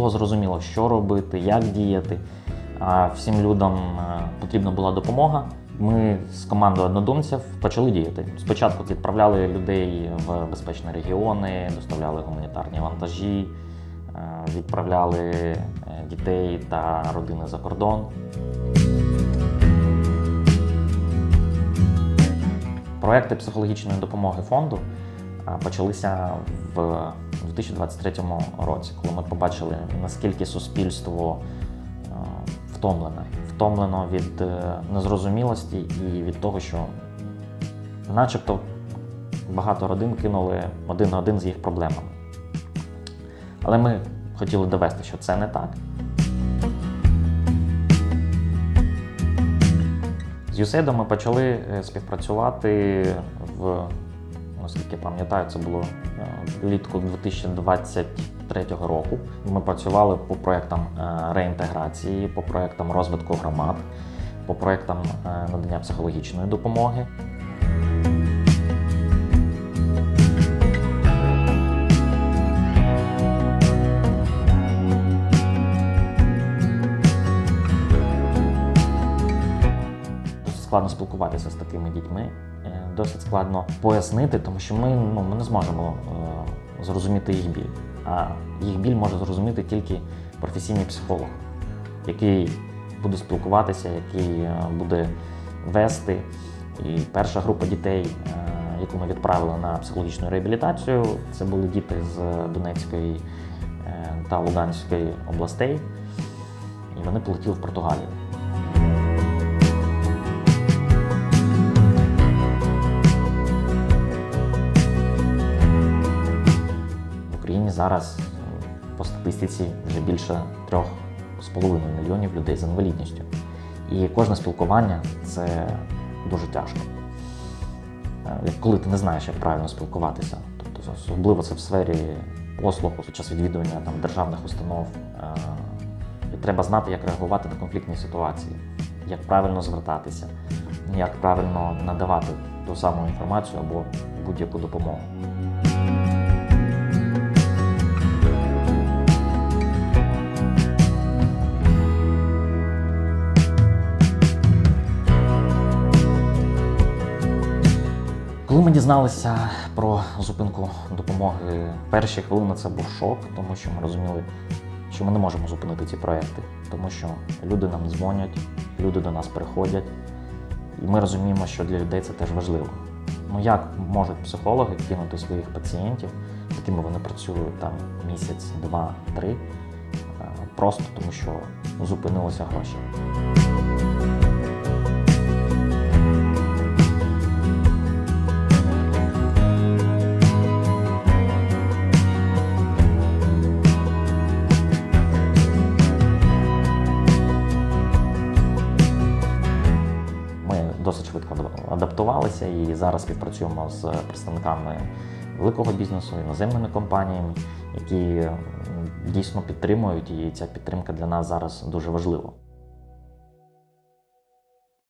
було зрозуміло, що робити, як діяти. Всім людям е, потрібна була допомога. Ми з командою однодумців почали діяти. Спочатку відправляли людей в безпечні регіони, доставляли гуманітарні вантажі, е, відправляли е, дітей та родини за кордон. Проекти психологічної допомоги фонду почалися в 2023 році, коли ми побачили, наскільки суспільство втомлене, втомлено від е, незрозумілості і від того, що, начебто, багато родин кинули один на один з їх проблемами. Але ми хотіли довести, що це не так. З USAID ми почали е, співпрацювати в, наскільки пам'ятаю, це було е, влітку 2023 року. Ми працювали по проєктам е, реінтеграції, по проєктам розвитку громад, по проєктам е, надання психологічної допомоги. Складно спілкуватися з такими дітьми, досить складно пояснити, тому що ми, ну, ми не зможемо е, зрозуміти їх біль. А їх біль може зрозуміти тільки професійний психолог, який буде спілкуватися, який е, буде вести. І перша група дітей, е, яку ми відправили на психологічну реабілітацію, це були діти з Донецької е, та Луганської областей, і вони полетіли в Португалію. Зараз по статистиці вже більше 3,5 мільйонів людей з інвалідністю. І кожне спілкування це дуже тяжко. Е, Коли ти не знаєш, як правильно спілкуватися, тобто особливо це в сфері послуг під час відвідування там, державних установ. е, І треба знати, як реагувати на конфліктні ситуації, як правильно звертатися, як правильно надавати ту саму інформацію або будь-яку допомогу. Коли ми дізналися про зупинку допомоги, перші хвилини це був шок, тому що ми розуміли, що ми не можемо зупинити ці проекти, тому що люди нам дзвонять, люди до нас приходять, і ми розуміємо, що для людей це теж важливо. Ну як можуть психологи кинути своїх пацієнтів, з якими вони працюють там місяць, два, три, е, просто тому що зупинилися гроші. Досить швидко адаптувалися і зараз співпрацюємо з представниками великого бізнесу, іноземними компаніями, які дійсно підтримують, і ця підтримка для нас зараз дуже важлива.